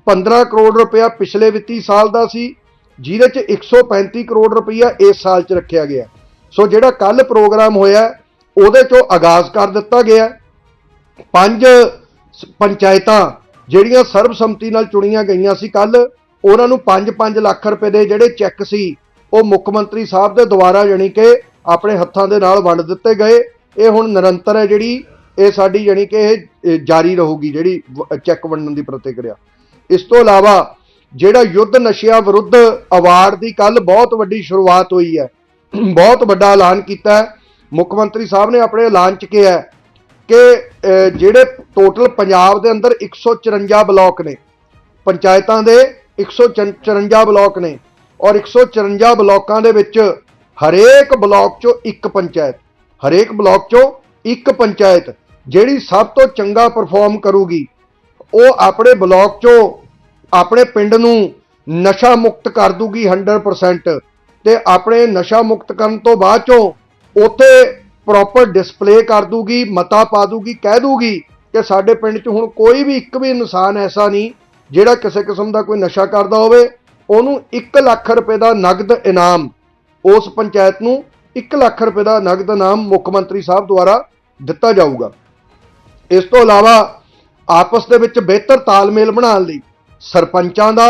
15 ਕਰੋੜ ਰੁਪਇਆ ਪਿਛਲੇ ਵਿੱਤੀ ਸਾਲ ਦਾ ਸੀ। ਜਿਹਦੇ 'ਚ 135 ਕਰੋੜ ਰੁਪਈਆ ਇਸ ਸਾਲ 'ਚ ਰੱਖਿਆ ਗਿਆ। ਸੋ ਜਿਹੜਾ ਕੱਲ ਪ੍ਰੋਗਰਾਮ ਹੋਇਆ, ਉਹਦੇ ਚੋਂ ਆਗਾਜ਼ ਕਰ ਦਿੱਤਾ ਗਿਆ। ਹੈ। ਪੰਜ ਪੰਚਾਇਤਾਂ ਜਿਹੜੀਆਂ ਸਰਬਸੰਮਤੀ ਨਾਲ ਚੁਣੀਆਂ ਗਈਆਂ ਸੀ ਕੱਲ, ਉਹਨਾਂ ਨੂੰ 5-5 ਲੱਖ ਰੁਪਏ ਦੇ ਜਿਹੜੇ ਚੈੱਕ ਸੀ, ਉਹ ਮੁੱਖ ਮੰਤਰੀ ਸਾਹਿਬ ਦੇ ਦੁਆਰਾ ਜਾਣੀ ਕਿ ਆਪਣੇ ਹੱਥਾਂ ਦੇ ਨਾਲ ਵੰਡ ਦਿੱਤੇ ਗਏ। ਇਹ ਹੁਣ ਨਿਰੰਤਰ ਹੈ ਜਿਹੜੀ, ਇਹ ਸਾਡੀ ਜਾਣੀ ਕਿ ਇਹ ਜਾਰੀ ਰਹੂਗੀ ਜਿਹੜੀ ਚੈੱਕ ਵੰਡਣ ਦੀ ਪ੍ਰਤੀਕਿਰਿਆ। ਇਸ ਤੋਂ ਇਲਾਵਾ ਜਿਹੜਾ ਯੁੱਧ ਨਸ਼ਿਆਂ ਵਿਰੁੱਧ ਅਵਾਰਡ ਦੀ ਕੱਲ ਬਹੁਤ ਵੱਡੀ ਸ਼ੁਰੂਆਤ ਹੋਈ ਹੈ। ਬਹੁਤ ਵੱਡਾ ਐਲਾਨ ਕੀਤਾ ਹੈ। ਮੁੱਖ ਮੰਤਰੀ ਸਾਹਿਬ ਨੇ ਆਪਣੇ ਐਲਾਨ 'ਚ ਕਿਹਾ ਕਿ ਜਿਹੜੇ ਟੋਟਲ ਪੰਜਾਬ ਦੇ ਅੰਦਰ 154 ਬਲਾਕ ਨੇ, ਪੰਚਾਇਤਾਂ ਦੇ 154 ਬਲਾਕ ਨੇ ਔਰ 154 ਬਲਾਕਾਂ ਦੇ ਵਿੱਚ ਹਰੇਕ ਬਲਾਕ 'ਚੋਂ ਇੱਕ ਪੰਚਾਇਤ, ਹਰੇਕ ਬਲਾਕ 'ਚੋਂ ਇੱਕ ਪੰਚਾਇਤ ਜਿਹੜੀ ਸਭ ਤੋਂ ਚੰਗਾ ਪਰਫਾਰਮ ਕਰੂਗੀ, ਉਹ ਆਪਣੇ ਬਲਾਕ 'ਚੋਂ ਆਪਣੇ ਪਿੰਡ ਨੂੰ ਨਸ਼ਾ ਮੁਕਤ ਕਰ ਦੂਗੀ 100% ਤੇ ਆਪਣੇ ਨਸ਼ਾ ਮੁਕਤ ਕਰਨ ਤੋਂ ਬਾਅਦ 'ਚੋਂ ਉੱਥੇ ਪ੍ਰੋਪਰ ਡਿਸਪਲੇ ਕਰ ਦੂਗੀ, ਮਤਾ ਪਾ ਦੂਗੀ, ਕਹਿ ਦੂਗੀ ਕਿ ਸਾਡੇ ਪਿੰਡ 'ਚ ਹੁਣ ਕੋਈ ਵੀ ਇੱਕ ਵੀ ਇਨਸਾਨ ਐਸਾ ਨਹੀਂ ਜਿਹੜਾ ਕਿਸੇ ਕਿਸਮ ਦਾ ਕੋਈ ਨਸ਼ਾ ਕਰਦਾ ਹੋਵੇ, ਉਹਨੂੰ 1 ਲੱਖ ਰੁਪਏ ਦਾ ਨਗਦ ਇਨਾਮ ਉਸ ਪੰਚਾਇਤ ਨੂੰ 1 ਲੱਖ ਰੁਪਏ ਦਾ ਨਗਦ ਇਨਾਮ ਮੁੱਖ ਮੰਤਰੀ ਸਾਹਿਬ ਦੁਆਰਾ ਦਿੱਤਾ ਜਾਊਗਾ। ਇਸ ਤੋਂ ਇਲਾਵਾ ਆਪਸ ਦੇ ਵਿੱਚ ਬਿਹਤਰ ਤਾਲਮੇਲ ਬਣਾਉਣ ਲਈ ਸਰਪੰਚਾਂ ਦਾ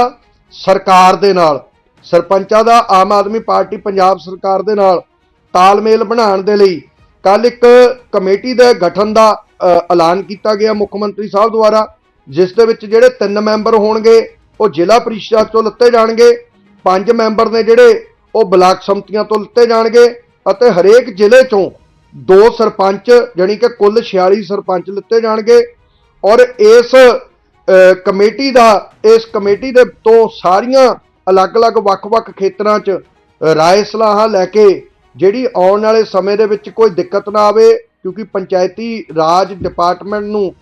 ਸਰਕਾਰ ਦੇ ਨਾਲ, ਸਰਪੰਚਾਂ ਦਾ ਆਮ ਆਦਮੀ ਪਾਰਟੀ ਪੰਜਾਬ ਸਰਕਾਰ ਦੇ ਨਾਲ ਤਾਲਮੇਲ ਬਣਾਉਣ ਦੇ ਲਈ ਕੱਲ ਇੱਕ ਕਮੇਟੀ ਦੇ ਗਠਨ ਦਾ ਐਲਾਨ ਕੀਤਾ ਗਿਆ ਮੁੱਖ ਮੰਤਰੀ ਸਾਹਿਬ ਦੁਆਰਾ, ਜਿਸ ਦੇ ਵਿੱਚ ਜਿਹੜੇ ਤਿੰਨ ਮੈਂਬਰ ਹੋਣਗੇ, ਉਹ ਜ਼ਿਲ੍ਹਾ ਪਰਿਸ਼ਦ ਤੋਂ ਲਿੱਤੇ ਜਾਣਗੇ, ਪੰਜ ਮੈਂਬਰ ਨੇ ਜਿਹੜੇ ਉਹ ਬਲਾਕ ਸਮਤੀਆਂ ਤੋਂ ਲਿੱਤੇ ਜਾਣਗੇ ਅਤੇ ਹਰੇਕ ਜ਼ਿਲ੍ਹੇ ਚੋਂ ਦੋ ਸਰਪੰਚ, ਜਾਣੀ ਕਿ ਕੁੱਲ 46 ਸਰਪੰਚ ਲਿੱਤੇ ਜਾਣਗੇ ਔਰ ਇਸ ਕਮੇਟੀ ਦਾ ਇਸ ਕਮੇਟੀ ਦੇ ਤੋਂ ਸਾਰੀਆਂ ਅਲੱਗ-ਅਲੱਗ ਵੱਖ-ਵੱਖ ਖੇਤਰਾਂ 'ਚ ਅ, ਰਾਏ ਸਲਾਹਾਂ ਲੈ ਕੇ ਜਿਹੜੀ ਆਉਣ ਵਾਲੇ ਸਮੇਂ ਦੇ ਵਿੱਚ ਕੋਈ ਦਿੱਕਤ ਨਾ ਆਵੇ ਕਿਉਂਕਿ ਪੰਚਾਇਤੀ ਰਾਜ ਡਿਪਾਰਟਮੈਂਟ ਨੂੰ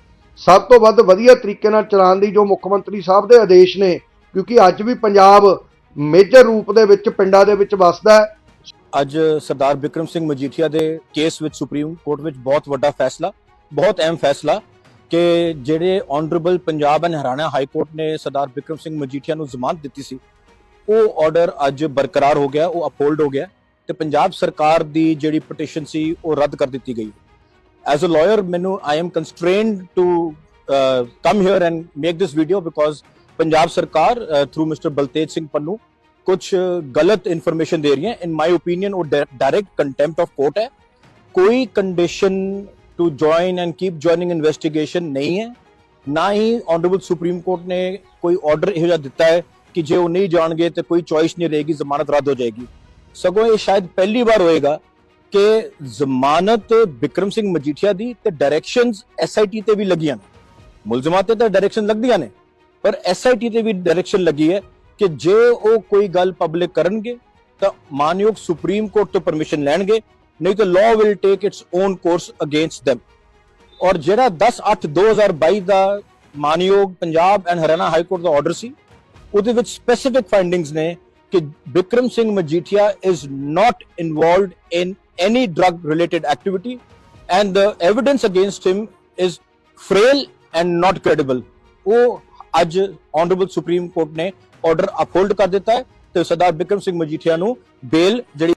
ਸਭ ਤੋਂ ਵੱਧ ਵਧੀਆ ਤਰੀਕੇ ਨਾਲ ਚਲਾਉਣ ਦੀ ਜੋ ਮੁੱਖ ਮੰਤਰੀ ਸਾਹਿਬ ਦੇ ਆਦੇਸ਼ ਨੇ ਕਿਉਂਕਿ ਅੱਜ ਵੀ ਪੰਜਾਬ ਮੇਜਰ ਰੂਪ ਦੇ ਵਿੱਚ ਪਿੰਡਾਂ ਦੇ ਵਿੱਚ ਵਸਦਾ ਹੈ। ਅੱਜ ਸਰਦਾਰ ਬਿਕਰਮ ਸਿੰਘ ਮਜੀਠੀਆ ਦੇ ਕੇਸ ਵਿੱਚ ਸੁਪਰੀਮ ਕੋਰਟ ਵਿੱਚ ਬਹੁਤ ਵੱਡਾ ਫੈਸਲਾ ਬਹੁਤ ਅਹਿਮ ਫੈਸਲਾ ਕਿ ਜਿਹੜੇ honourable Punjab and Haryana high court ਨੇ ਸਰਦਾਰ ਬਿਕਰਮ ਸਿੰਘ ਮਜੀਠੀਆ ਨੂੰ ਜ਼ਮਾਨਤ ਦਿੱਤੀ ਸੀ, ਉਹ ਆਰਡਰ ਅੱਜ ਬਰਕਰਾਰ ਹੋ ਗਿਆ, ਉਹ ਅਪਹੋਲਡ ਹੋ ਗਿਆ ਤੇ ਪੰਜਾਬ ਸਰਕਾਰ ਦੀ ਜਿਹੜੀ ਪਟੀਸ਼ਨ ਸੀ, ਉਹ ਰੱਦ ਕਰ ਦਿੱਤੀ ਗਈ। ਐਜ਼ ਅ ਲਾਇਰ ਮੈਨੂੰ I am constrained to come here and make this video because Punjab ਸਰਕਾਰ ਥਰੂ ਮਿਸਟਰ ਬਲਤੇਜ ਸਿੰਘ ਪੰਨੂ ਕੁਝ ਗਲਤ ਇਨਫੋਰਮੇਸ਼ਨ ਦੇ ਰਹੀ ਹੈ। ਇਨ ਮਾਈ ਓਪੀਨੀਅਨ ਉਹ ਡਾਇਰੈਕਟ ਕੰਟੈਂਪਟ ਆਫ ਕੋਰਟ ਹੈ। ਕੋਈ condition to join and keep joining investigation ਨਹੀਂ ਹੈ ਨਾ ਹੀ ਆਨਰੇਬਲ ਸੁਪਰੀਮ ਕੋਰਟ ਨੇ ਕੋਈ ਆਰਡਰ ਇਹੋ ਜਿਹਾ ਦਿੱਤਾ ਹੈ ਕਿ ਜੇ ਉਹ ਨਹੀਂ ਜਾਣਗੇ ਤੇ ਕੋਈ ਚੋਇਸ ਨਹੀਂ ਰਹੇਗੀ ਜ਼ਮਾਨਤ ਰੱਦ ਹੋ ਜਾਏਗੀ ਸਗੋਂ ਇਹ ਸ਼ਾਇਦ ਪਹਿਲੀ ਵਾਰ ਹੋਏਗਾ ਕਿ ਜ਼ਮਾਨਤ ਬਿਕਰਮ ਸਿੰਘ ਮਜੀਠੀਆ ਦੀ ਤੇ ਡਾਇਰੈਕਸ਼ਨਸ ਐਸਆਈਟੀ ਤੇ ਵੀ ਲੱਗੀਆਂ ਨੇ ਮੁਲਜ਼ਮਾਂ ਤੇ ਤਾਂ ਡਾਇਰੈਕਸ਼ਨ ਲੱਗਦੀਆਂ ਨੇ ਪਰ ਐਸਆਈਟੀ ਤੇ ਵੀ ਡਾਇਰੈਕਸ਼ਨ ਲੱਗੀ ਹੈ ਕਿ ਜੇ ਉਹ ਕੋਈ ਗੱਲ ਪਬਲਿਕ ਕਰਨਗੇ ਤਾਂ ਮਾਨਯੋਗ ਸੁਪਰੀਮ ਕੋਰਟ ਤੋਂ ਪਰਮਿਸ਼ਨ ਲੈਣਗੇ ਨਹੀਂ ਤਾਂ law will take its own course against them. ਔਰ ਜਿਹੜਾ 10/8/2022 ਦਾ ਮਾਨਯੋਗ Punjab and Haryana high court the order ਸੀ, ਉਹਦੇ ਵਿੱਚ ਸਪੈਸੀਫਿਕ ਫਾਈਂਡਿੰਗਸ ਨੇ ਕਿ Bikram Singh Majithia is not involved in any drug related activity and the evidence against him is frail and not credible. ਉਹ ਅੱਜ ਆਨਰੇਬਲ ਸੁਪਰੀਮ ਕੋਰਟ ਨੇ order ਅਪਹੋਲਡ ਕਰ ਦਿੱਤਾ ਹੈ ਤੇ ਸਰਦਾਰ ਬਿਕਰਮ ਸਿੰਘ ਮਜੀਠੀਆ ਨੂੰ ਬੇਲ ਜਿਹੜੀ